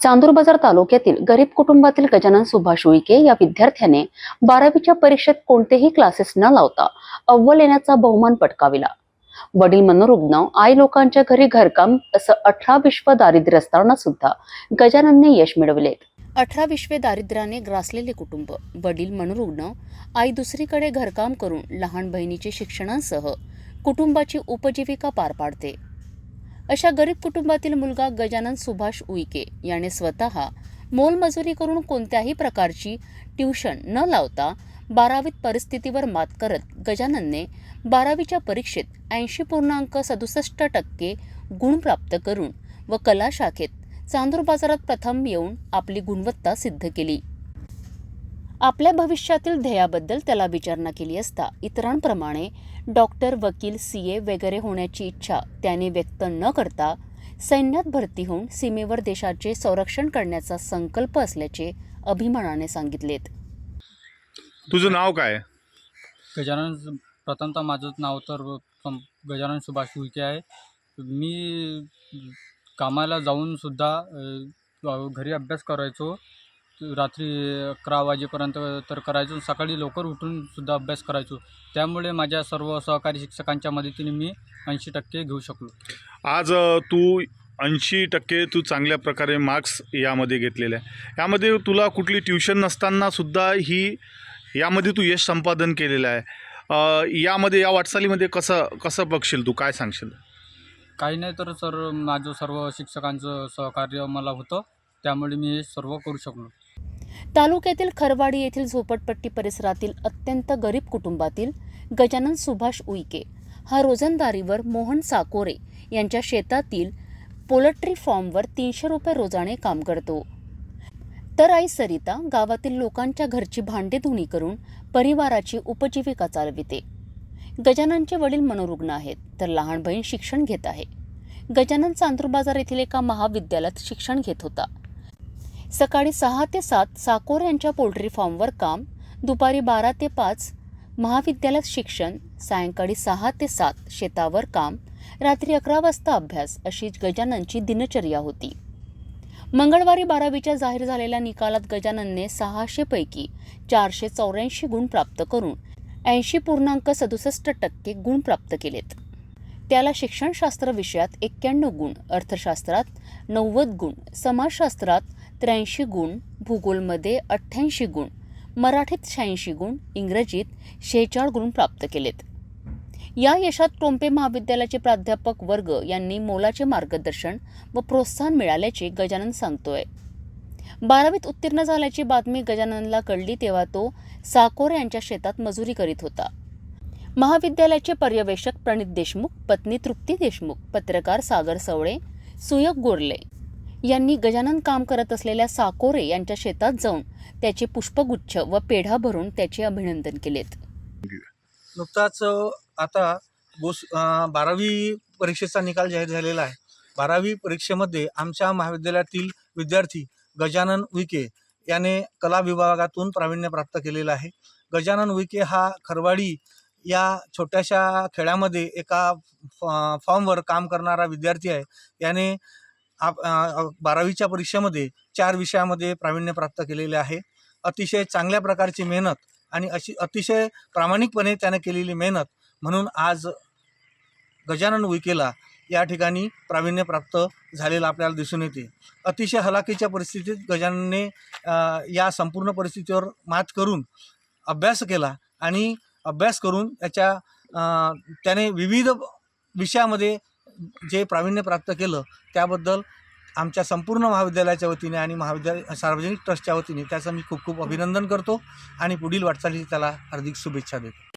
चांदूर बाजार तालुक्यातील गरीब कुटुंबातील गजानन सुभाष उईके या विद्यार्थ्याने बारावीच्या परीक्षेत कोणतेही क्लासेस न लावता अव्वल येण्याचा बहुमान पटकाविला. वडील मनोरुग्ण आई लोकांच्या घरी घरकाम असं अठरा विश्व दारिद्र्य असताना सुद्धा गजाननने यश मिळवले. अठरा विश्वे दारिद्र्याने ग्रासलेले कुटुंब वडील मनोरुग्ण आई दुसरीकडे घरकाम करून लहान बहिणीचे शिक्षणांसह कुटुंबाची उपजीविका पार पाडते. अशा गरीब कुटुंबातील मुलगा गजानन सुभाष उईके याने स्वतः मोलमजुरी करून कोणत्याही प्रकारची ट्युशन न लावता बारावीत परिस्थितीवर मात करत गजाननने बारावीच्या परीक्षेत ऐंशी पूर्णांक सदुसष्ट टक्के गुण प्राप्त करून व कला शाखेत चांदूर बाजारात प्रथम येऊन आपली गुणवत्ता सिद्ध केली. आपल्या भविष्यातील ध्येयाबद्दल त्याला विचारणा केली असता इतरांप्रमाणे डॉक्टर वकील सी ए वगैरे होण्याची इच्छा त्याने व्यक्त न करता सैन्यात भरती होऊन सीमेवर देशाचे संरक्षण करण्याचा संकल्प असल्याचे अभिमानाने सांगितलेत. तुझं नाव काय? गजानन प्रथमतः माझं नाव तर गजानन सुभाष उईके आहे. मी कामाला जाऊनसुद्धा घरी अभ्यास करायचो. रात्री अकरा वाजेपर्यंत तर करायचो. सकाळी लवकर उठून सुद्धा अभ्यास करायचो. त्यामुळे माझ्या सर्व सहकारी शिक्षकांच्या मदतीने मी ऐंशी टक्के घेऊ शकलो. आज तू ऐंशी टक्के तू चांगल्या प्रकारे मार्क्स यामध्ये घेतलेले आहे. यामध्ये तुला कुठली ट्युशन नसताना सुद्धा ही यामध्ये तू यश संपादन केलेलं आहे. यामध्ये या वाटचालीमध्ये कसं कसं बघशील तू? काय सांगशील? काही नाही तर सर माझं सर्व शिक्षकांचं सहकार्य मला होतं. त्यामुळे मी हे सर्व करू शकलो. तालुक्यातील खरवाडी येथील झोपडपट्टी परिसरातील अत्यंत गरीब कुटुंबातील गजानन सुभाष उईके हा रोजंदारीवर मोहन साकोरे यांच्या शेतातील पोल्ट्री फॉर्मवर तीनशे रुपये रोजाने काम करतो. तर आई सरिता गावातील लोकांच्या घरची भांडी धुणी करून परिवाराची उपजीविका चालविते. गजाननचे वडील मनोरुग्ण आहेत तर लहान बहीण शिक्षण घेत आहे. गजानन चांदूर बाजार येथील एका महाविद्यालयात शिक्षण घेत होता. सकाळी सहा ते सात साकोर यांच्या पोल्ट्री फॉर्मवर काम दुपारी बारा ते पाच महाविद्यालयात शिक्षण सायंकाळी सहा ते सात शेतावर काम रात्री अकरा वाजता अभ्यास अशी गजाननची दिनचर्या होती. मंगळवारी बारावीच्या जाहीर झालेल्या निकालात गजाननने सहाशेपैकी चारशे चौऱ्याऐंशी गुण प्राप्त करून ऐंशी पूर्णांक सदुसष्ट टक्के गुण प्राप्त केलेत. त्याला शिक्षणशास्त्र विषयात एक्क्याण्णव गुण अर्थशास्त्रात नव्वद गुण समाजशास्त्रात त्र्याऐंशी गुण भूगोलमध्ये अठ्ठ्याऐंशी गुण मराठीत शहाऐंशी गुण इंग्रजीत शेहेचाळ गुण प्राप्त केलेत. या यशात टोंपे महाविद्यालयाचे प्राध्यापक वर्ग यांनी मोलाचे मार्गदर्शन व प्रोत्साहन मिळाल्याचे गजानन सांगतोय. बारावीत उत्तीर्ण झाल्याची बातमी गजाननला कळली तेव्हा तो साकोर यांच्या शेतात मजुरी करीत होता. महाविद्यालयाचे पर्यवेक्षक प्रणित देशमुख पत्नी तृप्ती देशमुख पत्रकार सागर सवळे सुयोग गोरले यांनी गजानन काम करत असलेल्या साकोरे यांच्या शेतात जाऊन त्याचे पुष्पगुच्छ व पेढा भरून त्याचे अभिनंदन केलेत. नुकताच आता गोस बारावी परीक्षेचा निकाल जाहीर झालेला आहे. बारावी परीक्षेमध्ये आमच्या महाविद्यालयातील विद्यार्थी गजानन विके याने कला विभागातून प्रावीण्य प्राप्त केलेलं आहे. गजानन विके हा खरवाडी या छोट्याशा खेड्यामध्ये एका फॉ फॉर्मवर काम करणारा विद्यार्थी आहे. याने आप बारावीच्या परीक्षेमध्ये चार विषयामध्ये प्रावीण्य प्राप्त केलेले आहे. अतिशय चांगल्या प्रकारची मेहनत आणि अशी अतिशय प्रामाणिकपणे त्याने केलेली मेहनत म्हणून आज गजानन उईकेला या ठिकाणी प्रावीण्य प्राप्त झालेलं आपल्याला दिसून येते. अतिशय हलाखीच्या परिस्थितीत गजाननने या संपूर्ण परिस्थितीवर मात करून अभ्यास केला आणि अभ्यास करून त्याच्या त्याने विविध विषयामध्ये जे प्रावीण्य प्राप्त केलं त्याबद्दल आमच्या संपूर्ण महाविद्यालयाच्या वतीने आणि महाविद्यालय सार्वजनिक ट्रस्टच्या वतीने त्याचं मी खूप खूप अभिनंदन करतो आणि पुढील वाटचालीची त्याला हार्दिक शुभेच्छा देतो.